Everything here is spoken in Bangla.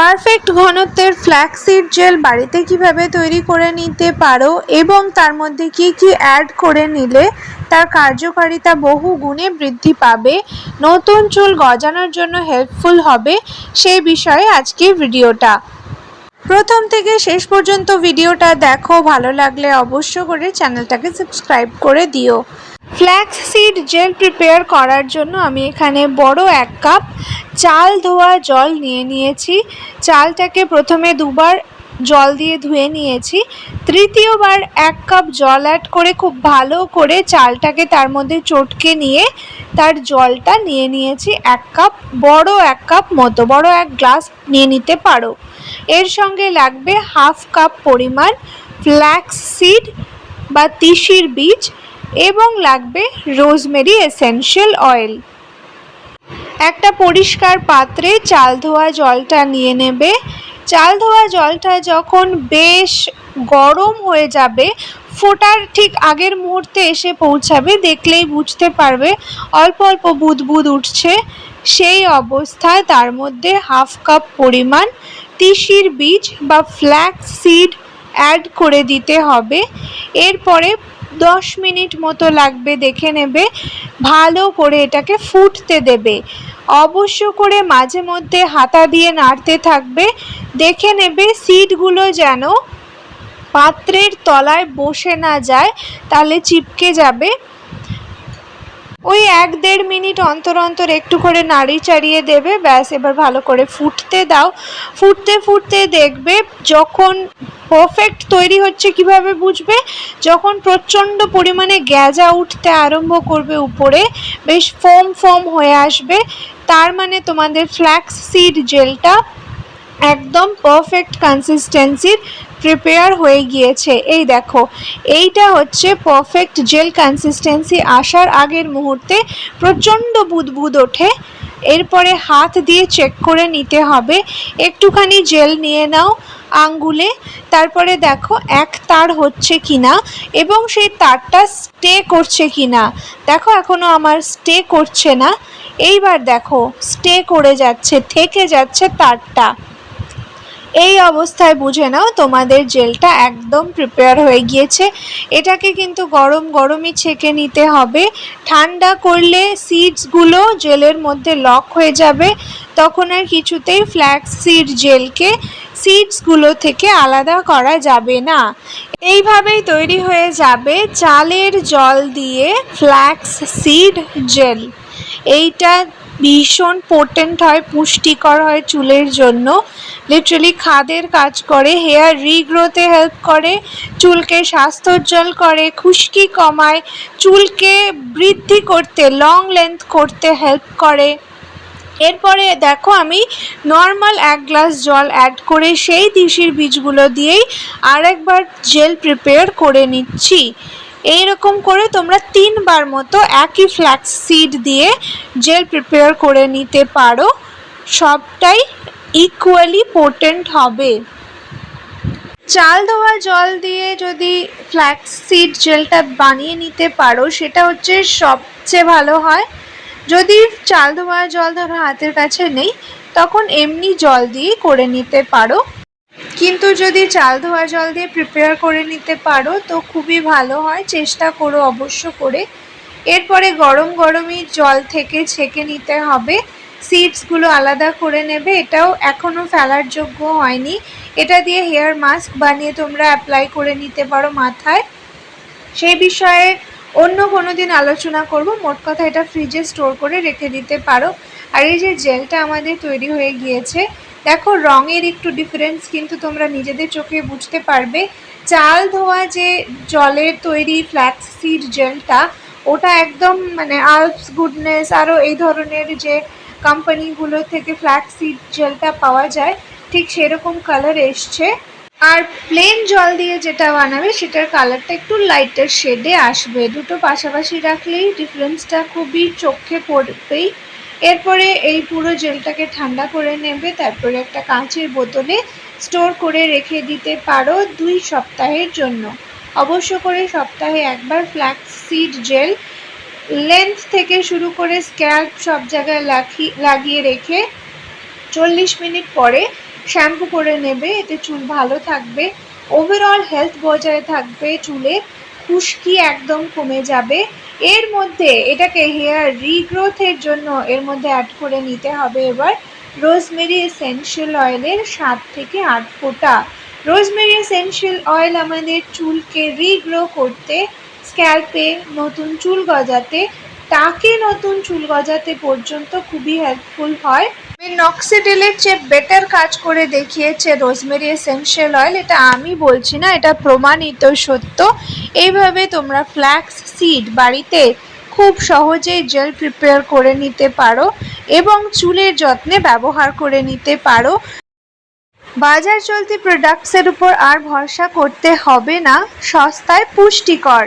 পারফেক্ট ঘনত্বের ফ্ল্যাক্সিড জেল বাড়িতে কীভাবে তৈরি করে নিতে পারো এবং তার মধ্যে কি কি অ্যাড করে নিলে তার কার্যকারিতা বহু গুণে বৃদ্ধি পাবে? নতুন চুল গজানোর জন্য হেল্পফুল হবে সেই বিষয়ে আজকের ভিডিওটা। প্রথম থেকে শেষ পর্যন্ত ভিডিওটা দেখো, ভালো লাগলে অবশ্য করে চ্যানেলটাকে সাবস্ক্রাইব করে দিও। ফ্ল্যাক্স সিড জেল প্রিপেয়ার করার জন্য আমি এখানে বড় এক কাপ চাল ধোয়া জল নিয়ে নিয়েছি। চালটাকে প্রথমে দুবার জল দিয়ে ধুয়ে নিয়েছি। তৃতীয়বার এক কাপ জল অ্যাড করে খুব ভালো করে চালটাকে তার মধ্যে চটকে নিয়ে তার জলটা নিয়ে নিয়েছি। এক কাপ, বড় এক কাপ মতো, বড় এক গ্লাস নিয়ে নিতে পারো। এর সঙ্গে লাগবে হাফ কাপ পরিমাণ ফ্ল্যাক্স সিড বা তিসির বীজ। এবং লাগবে রোজমেরি এসেনশিয়াল অয়েল। একটা পরিষ্কার পাত্রে চাল ধোয়া জলটা নিয়ে নেবে। চাল ধোয়া জলটা যখন বেশ গরম হয়ে যাবে, ফোটার ঠিক আগের মুহূর্তে এসে পৌঁছাবে, দেখলেই বুঝতে পারবে অল্প অল্প বুদবুদ উঠছে। সেই অবস্থায় তার মধ্যে হাফ কাপ পরিমাণ তিসির বীজ বা ফ্ল্যাক্স সিড অ্যাড করে দিতে হবে। এরপরে দশ মিনিট মতো লাগবে, দেখে নেবে, ভালো করে এটাকে ফুটতে দেবে। অবশ্য করে মাঝে মধ্যে হাতা দিয়ে নাড়তে থাকবে, দেখে নেবে সিডগুলো যেন পাত্রের তলায় বসে না যায়, তাহলে চিপকে যাবে। ওই এক দেড় মিনিট অন্তর অন্তর একটু করে নাড়ি চাড়িয়ে দেবে, ব্যাস এবার ভালো করে ফুটতে দাও। ফুটতে ফুটতে দেখবে যখন পারফেক্ট তৈরি হচ্ছে কীভাবে বুঝবে? যখন প্রচণ্ড পরিমাণে গ্যাজা উঠতে আরম্ভ করবে উপরে, বেশ ফোম ফোম হয়ে আসবে। তার মানে তোমাদের ফ্ল্যাক্স সিড জেলটা একদম পারফেক্ট কনসিস্টেন্সির প্রিপেয়ার হয়ে গিয়েছে। এই দেখো, এইটা হচ্ছে পারফেক্ট জেল কনসিস্টেন্সি আসার আগের মুহূর্তে প্রচণ্ড বুদবুদ ওঠে। এরপরে হাত দিয়ে চেক করে নিতে হবে। একটুখানি জেল নিয়ে নাও। আঙ্গুলে। তারপরে দেখো, এক তার হচ্ছে কিনা এবং সেই তারটা স্টে করছে কিনা। দেখো এখনও আমার স্টে করছে না। এইবার দেখো, স্টে করে যাচ্ছে, থেকে যাচ্ছে তারটা। এই অবস্থায় বুঝে নাও, তোমাদের জেলটা একদম প্রিপেয়ার হয়ে গিয়েছে। এটাকে কিন্তু গরম গরমই ছেঁকে নিতে হবে। ঠান্ডা করলে সিডসগুলো জেলের মধ্যে লক হয়ে যাবে। তখন আর কিছুতেই ফ্ল্যাক্স সিড জেলকে সিডসগুলো থেকে আলাদা করা যাবে না। এইভাবেই তৈরি হয়ে যাবে চালের জল দিয়ে ফ্ল্যাক্স সিড জেল এইটা ভীষণ পোটেন্ট হয়, পুষ্টিকর হয় চুলের জন্য। লিটারালি খাদের কাজ করে হেয়ার রিগ্রোথে হেল্প করে, চুলকে স্বাস্থ্যোজ্জ্বল করে, খুশকি কমায়, চুলকে বৃদ্ধি করতে লং লেন্থ করতে হেল্প করে। এরপরে দেখো আমি নর্মাল এক গ্লাস জল অ্যাড করে সেই তিসির বীজগুলো দিয়েই আরেকবার জেল প্রিপেয়ার করে নিচ্ছি। এই রকম করে তোমরা তিনবার মতো একই ফ্ল্যাক্স সিড দিয়ে জেল প্রিপেয়ার করে নিতে পারো। সবটাই ইকুয়ালি পোটেন্ট হবে। চাল ধোয়া জল দিয়ে যদি ফ্ল্যাক্স সিড জেলটা বানিয়ে নিতে পারো, সেটা হচ্ছে সবচেয়ে ভালো হয়। যদি চাল ধোয়া, জল ধরো হাতের কাছে নেই, তখন এমনি জল দিয়ে করে নিতে পারো। কিন্তু যদি চাল ধোয়া, জল দিয়ে প্রিপেয়ার করে নিতে পারো, তো খুবই ভালো হয়। চেষ্টা করো অবশ্য করে। এরপরে গরম গরমই জল থেকে ছেঁকে নিতে হবে। সিডসগুলো আলাদা করে নেবে। এটাও এখনও ফেলার যোগ্য হয়নি। এটা দিয়ে হেয়ার মাস্ক বানিয়ে তোমরা অ্যাপ্লাই করে নিতে পারো মাথায়। সেই বিষয়ে অন্য কোনো দিন আলোচনা করব। মোট কথা এটা ফ্রিজে স্টোর করে রেখে দিতে পারো। আর এই যে জেলটা আমাদের তৈরি হয়ে গিয়েছে, দেখো রঙের একটু ডিফারেন্স কিন্তু তোমরা নিজেদের চোখে বুঝতে পারবে। চাল ধোয়া যে জলের তৈরি ফ্ল্যাক্স সিড জেলটা ওটা একদম মানে আলপস গুডনেস আরও এই ধরনের যে কোম্পানিগুলো থেকে ফ্ল্যাক্স সিড জেলটা পাওয়া যায়, ঠিক সেরকম কালার এসছে। আর প্লেন জল দিয়ে যেটা বানাবে, সেটার কালারটা একটু লাইটার শেডে আসবে। দুটো পাশাপাশি রাখলেই ডিফারেন্সটা খুবই চোখে পড়বেই। এরপরে এই পুরো জেলটাকে ঠান্ডা করে নেবে, তারপরে একটা কাঁচের বোতলে স্টোর করে রেখে দিতে পারো দুই সপ্তাহের জন্য। অবশ্য করে সপ্তাহে একবার ফ্ল্যাক্স সিড জেল লেন্থ থেকে শুরু করে স্ক্যাল্প সব জায়গায় লাগিয়ে রেখে চল্লিশ মিনিট পরে শ্যাম্পু করে নেবে, এতে চুল ভালো থাকবে। ওভারঅল হেলথ বজায় থাকবে, চুলে খুশকি একদম কমে যাবে। এর মধ্যে এটাকে হেয়ার রিগ্রোথের জন্য এর মধ্যে অ্যাড করে নিতে হবে এবার রোজমেরি এসেনশিয়াল অয়েলের সাত থেকে আট ফোঁটা। রোজমেরি এসেনশিয়াল অয়েল আমাদের চুলকে রিগ্রো করতে স্ক্যাল্পে নতুন চুল গজাতে, তাকে নতুন চুল গজাতে পর্যন্ত খুবই হেল্পফুল হয়। নক্সিডিলের চেয়ে বেটার কাজ করে দেখিয়েছে রোজমেরি এসেনশিয়াল অয়েল, এটা আমি বলছি না, এটা প্রমাণিত সত্য। এইভাবে তোমরা ফ্ল্যাক্স সিড বাড়িতে খুব সহজেই জেল প্রিপেয়ার করে নিতে পারো এবং চুলের যত্নে ব্যবহার করে নিতে পারো। বাজার চলতি প্রোডাক্টসের উপর আর ভরসা করতে হবে না, সস্তায় পুষ্টিকর।